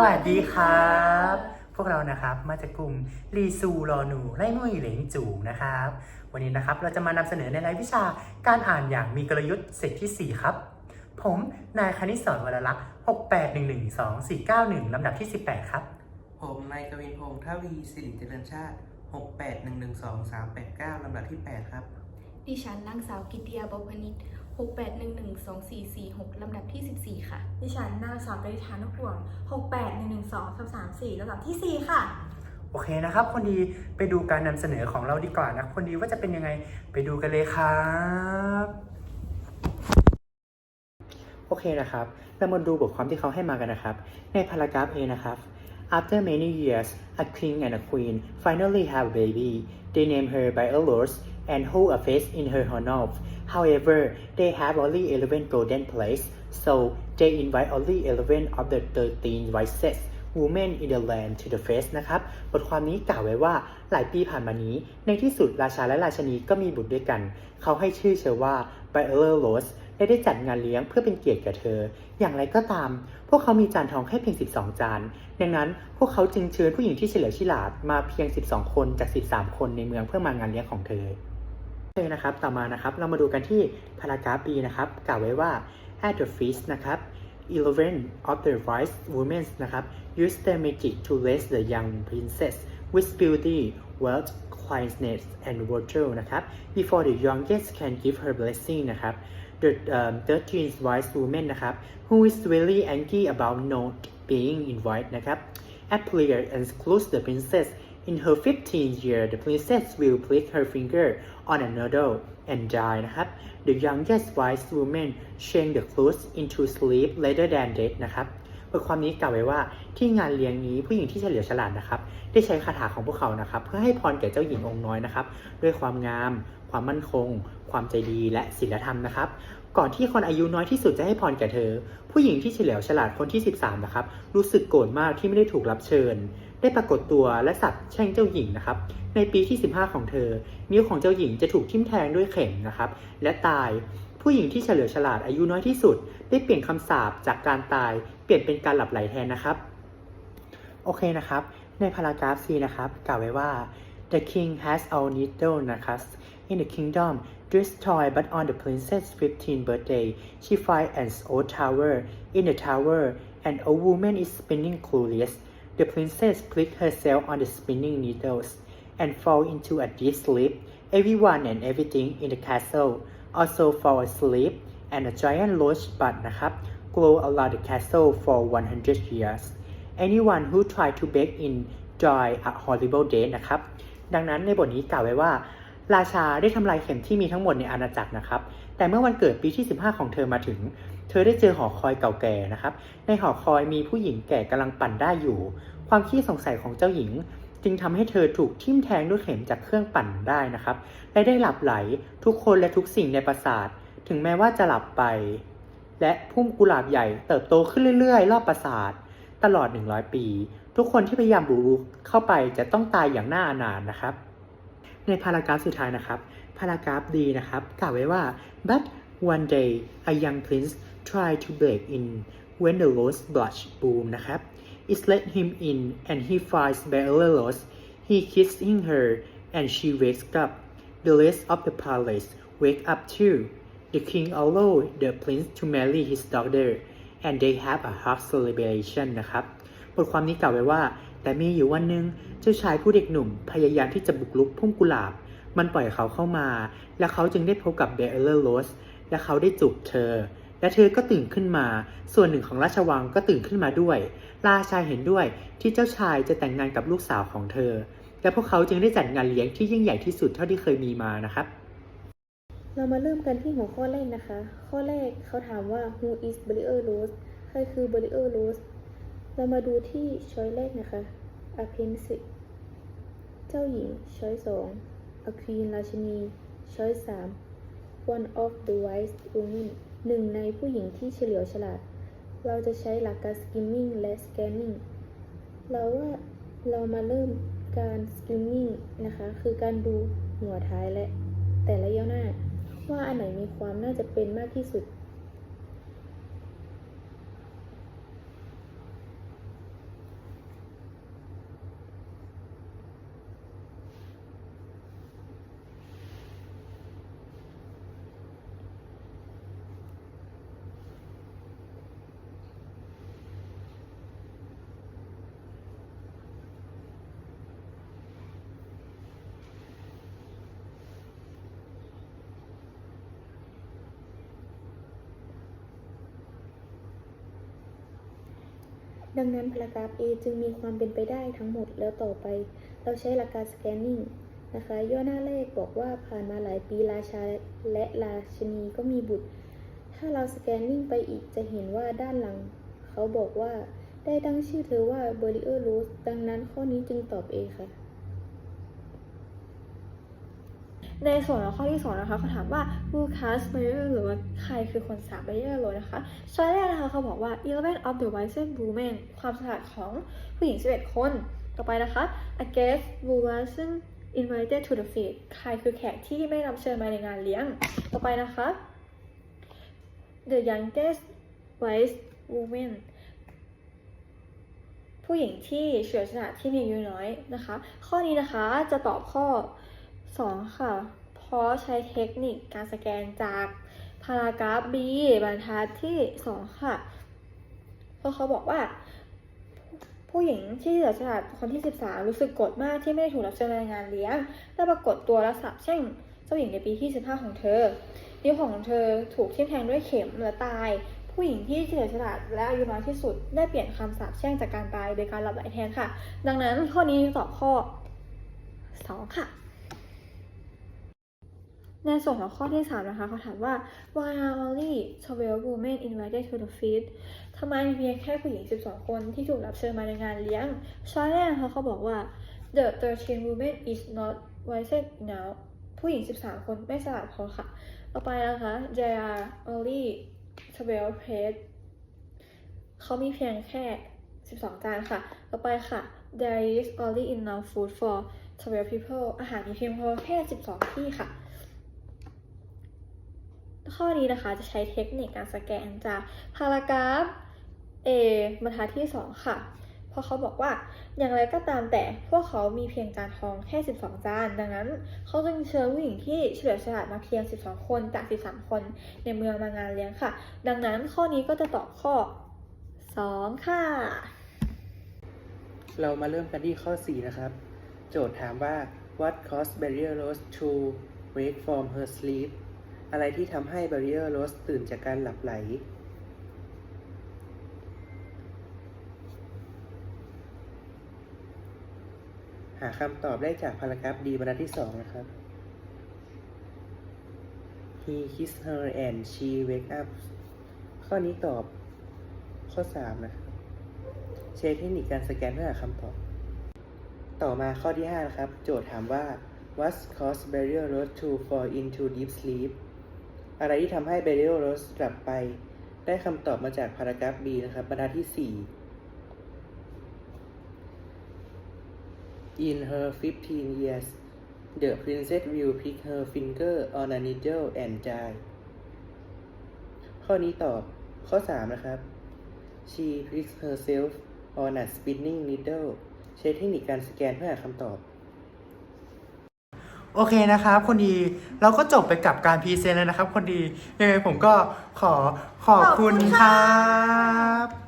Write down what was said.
วัสดีครับ พวกเรานะครับมาจากกลุ่มรีซูรอหนูไล่มุยเหลงจูนะครับ วันนี้นะครับเราจะมานำเสนอในรายวิชาการอ่านอย่างมีกลยุทธ์เซตที่ 4 ครับ ผมนายคณิตศรวรลักษณ์68112491 ลำดับที่ 18 ครับ ผมนายกวินพงษ์ทวีสิริเจริญชาติ 68112 389 ลำดับที่ 8 ครับ ดิฉันนางสาวกิติยาบพนิ ช68112446 ลำดับที่ 14 ค่ะ ดิฉันนางสาวกริธานุพวง68 112 334ลำดับที่ 4 ค่ะ โอเคนะครับ คนดีไปดูการนำเสนอของเราดีกว่านะ คนดีว่าจะเป็นยังไงไปดูกันเลยครับ โอเคนะครับเรามาดูบทความที่เขาให้มากันนะครับ ในพารากราฟ A นะครับ After many years, a king and a queen finally have a baby. They name her by a rose and hold a feast in her honor. However, they have only 11 golden plates, so they invite only 11 of the 13 wisest women in the land to the feast นะครับ บทความนี้กล่าวไว้ว่าหลายปีผ่านมานี้ ในที่สุดราชาและราชนีก็มีบุตรด้วยกัน เขาให้ชื่อเธอว่า b i l e r Rose และได้จัดงานเลี้ยงเพื่อเป็นเกียรติแก่เธอ อย่างไรก็ตาม พวกเขามีจานทองแค่เพียง 12 จาน ดังนั้นพวกเขาจึงเชิญผู้หญิงที่เฉลียวฉลาดมาเพียง 12 คนจาก 13 คนในเมืองเพื่อมางานเลี้ยงของเธอ คนะครับ ต่อมานะครับ เรามาดูกันที่พารากราฟ B นะครับ กล่าวไว้ว่า at the feast นะครับ11 of the wise women นะครับ use their magic to raise the young princess with beauty, wealth, kindness and virtue นะครับ before the youngest can give her blessing นะครับ the um, 13th wise woman นะครับ who is really angry about not being invited นะครับ appeared and excludes the princess In her 15th year, the princess will prick her finger on a needle and die นะครับ The youngest wise woman change the clothes into sleep rather than death นะครับบทความนี้กล่าวไว้ว่าที่งานเลี้ยงนี้ผู้หญิงที่เฉลียวฉลาดนะครับได้ใช้คาถาของพวกเขานะครับ เพื่อให้พรแก่เจ้าหญิงองค์น้อยนะครับ ด้วยความงาม ความมั่นคง ความใจดีและศีลธรรมนะครับ ก่อนที่คนอายุน้อยที่สุดจะให้พรแก่เธอ ผู้หญิงที่เฉลียวฉลาดคนที่ 13 นะครับ รู้สึกโกรธมากที่ไม่ได้ถูกรับเชิญ ได้ปรากฏตัวและสับแช่งเจ้าหญิงนะครับ ในปีที่ 15 ของเธอ นิ้วของเจ้าหญิงจะถูกทิ่มแทงด้วยเข็มนะครับ และตาย ผู้หญิงที่เฉลียวฉลาดอายุน้อยที่สุด ได้เปลี่ยนคำสาปจากการตายเปลี่ยนเป็นการหลับไหลแทนนะครับ โอเคนะครับ ในพารากราฟ C นะครับ กล่าวไว้ว่า the king has all needle นะครับ in the kingdom destroyed but on the princess' 15th birthday she finds an old tower in the tower an old woman is spinning clueless the princess pricks herself on the spinning needles and fall into a deep sleep everyone and everything in the castle also fall asleep and a giant rosebud นะครับ glow around the castle for 100 years anyone who try to beg in die a horrible death นะครับ ดังนั้นในบทนี้กล่าวไว้ว่า ราชาได้ทำลายเข็มที่มีทั้งหมดในอาณาจักรนะครับ แต่เมื่อวันเกิดปีที่ 15 ของเธอมาถึง เธอได้เจอหอคอยเก่าแก่นะครับ ในหอคอยมีผู้หญิงแก่กำลังปั่นได้อยู่ ความขี้สงสัยของเจ้าหญิง จึงทำให้เธอถูกทิ่มแทงด้วยเข็มจากเครื่องปั่นได้นะครับ และได้หลับไหลทุกคนและทุกสิ่งในปราสาท ถึงแม้ว่าจะหลับไป และพุ่มกุหลาบใหญ่เติบโตขึ้นเรื่อยๆ รอบปราสาท ตลอด 100 ปี ทุกคนที่พยายามบุกรุกเข้าไปจะต้องตายอย่างน่าอนาถนะครับ ในพารากราฟสุดท้ายนะครับพารากราฟดีนะครับกล่าวไว้ว่า but one day a young prince tried to break in when the rose blush bloom นะครับ it let him in and he finds Bella Rose he kissing her and she wakes up the rest of the palace wake up too the king allowed the prince to marry his daughter and they have a hug celebration นะครับ บทความนี้กล่าวไว้ว่า แต่มีอยู่วันหนึ่งเจ้าชายผู้เด็กหนุ่ม พยายามที่จะบุกรุกพุ่มกุหลาบ มันปล่อยเขาเข้ามา และเขาจึงได้พบกับเบลเลอร์โรสและเขาได้จูบเธอ และเธอก็ตื่นขึ้นมา ส่วนหนึ่งของราชวังก็ตื่นขึ้นมาด้วย ราชาเห็นด้วยที่เจ้าชายจะแต่งงานกับลูกสาวของเธอ และพวกเขาจึงได้จัดงานเลี้ยงที่ยิ่งใหญ่ที่สุดเท่าที่เคยมีมานะครับ เรามาเริ่มกันที่หัวข้อแรกนะคะ ข้อแรกเขาถามว่า who is Barrier Rose ใครคือ Barrier Rose เรามาดูที่ช้อยแรกนะคะ a prince เจ้าหญิง ช้อยสอง a queen ราชินี ช้อยสาม one of the wise women หนึ่งในผู้หญิงที่เฉลียวฉลาด เราจะใช้หลักการ skimming และ scanning เราว่าเรามาเริ่มการ skimming นะคะ คือการดูหัวท้ายและแต่ละย่อหน้า ว่าอันไหนมีความน่าจะเป็นมากที่สุด ดังนั้นพารากราฟ A จึงมีความเป็นไปได้ทั้งหมดแล้วต่อไป เราใช้หลักการสแกนนิ่งนะคะ ย่อหน้าเลขบอกว่าผ่านมาหลายปีราชาและราชนีก็มีบุตร ถ้าเราสแกนนิ่งไปอีกจะเห็นว่าด้านหลัง เขาบอกว่าได้ตั้งชื่อเธอว่าเบอริเออร์ลูสดังนั้นข้อนี้จึงตอบ A ค่ะ ในส่วนของข้อที่สองนะคะเขาถามว่า who cast barrier หรือว่าใครคือคนสาม barrier เลยนะคะช้อยแรกนะคะเขาบอกว่า eleven of the wisest women ความฉลาดของผู้หญิง 11 คน ต่อไปนะคะ a guest who wasn't invited to the feast ใครคือแขกที่ไม่รับเชิญมาในงานเลี้ยง ต่อไปนะคะ the youngest wise woman ผู้หญิงที่เฉลียวฉลาดที่มีอายุน้อยนะคะ ข้อนี้นะคะจะตอบข้อ 2 ค่ะ เพราะใช้เทคนิคการสแกนจากพารากราฟ B บรรทัดที่ 2 ค่ะ เพราะเขาบอกว่า ผู้หญิงที่เฉลียวฉลาดคนที่ 13 รู้สึกโกรธมากที่ไม่ได้ถูกรับเชิญในงานเลี้ยงได้ปรากฏตัวและสาบแช่งเจ้าหญิงในปีที่ 15 ของเธอ นิ้วของเธอถูกทิ่มแทงด้วยเข็มและตาย ผู้หญิงที่เฉลียวฉลาดและอายุน้อยที่สุด ได้เปลี่ยนคำสาปแช่งจากการตายโดยการหลับไหลแทนค่ะ ดังนั้นข้อนี้ตอบข้อ 2 ค่ะ ในส่วนของข้อที่ 3 นะคะเขาถามว่า why are only 12 women invited to the feast ทำไมมีเพียงแค่ผู้หญิง 12 คนที่ถูกรับเชิญมาในงานเลี้ยงช้อยแรกนะคะเขาบอกว่า the 13 women is not wise enough ผู้หญิง 13 คนไม่ฉลาดพอค่ะ ต่อไปนะคะ there are only 12 plates เขามีเพียงแค่ 12 จานค่ะ ต่อไปค่ะ there is only enough food for 12 people อาหารมีเพียงพอแค่ 12 ที่ค่ะ ข้อนี้นะคะจะใช้เทคนิคการสแกนจากพารากราฟ A บรรทัดที่ 2 ค่ะ เพราะเขาบอกว่าอย่างไรก็ตามแต่พวกเขามีเพียงจานทองแค่ 12 จาน ดังนั้น เขาจึงเชิญผู้หญิงที่เฉลียวฉลาดมาเพียง 12 คนจาก 13 คนในเมืองมางานเลี้ยงค่ะ ดังนั้นข้อนี้ก็จะตอบข้อ 2 ค่ะ เรามาเริ่มกันที่ข้อ 4 นะครับ โจทย์ถามว่า what caused Barrier Rose to wake from her sleep อะไรที่ทำให้ Barrier Rose ตื่นจากการหลับไหล หาคำตอบได้จากพารากราฟดีบรรทัดที่2นะครับ He kissed her and she wake up ข้อนี้ตอบข้อ3นะครับใช้เทคนิคการสแกนเพื่อหาคำตอบ ต่อมาข้อที่ 5 นะครับ โจทย์ถามว่า what caused Barrier Rose to fall into deep sleep อะไรที่ทำให้ Barrier Rose หลับไป ได้คำตอบมาจากพารากราฟ B นะครับบรรทัดที่ 4 In her 15 years the princess will pick her finger on a needle and die ข้อนี้ตอบข้อ 3 นะครับ She picks herself on a spinning needle ใช้เทคนิคการสแกนเพื่อหาคำตอบ โอเคนะครับคนดีเราก็จบไปกับการพรีเซนต์แล้วนะครับ คนดียังไงผมก็ขอขอบคุณครับ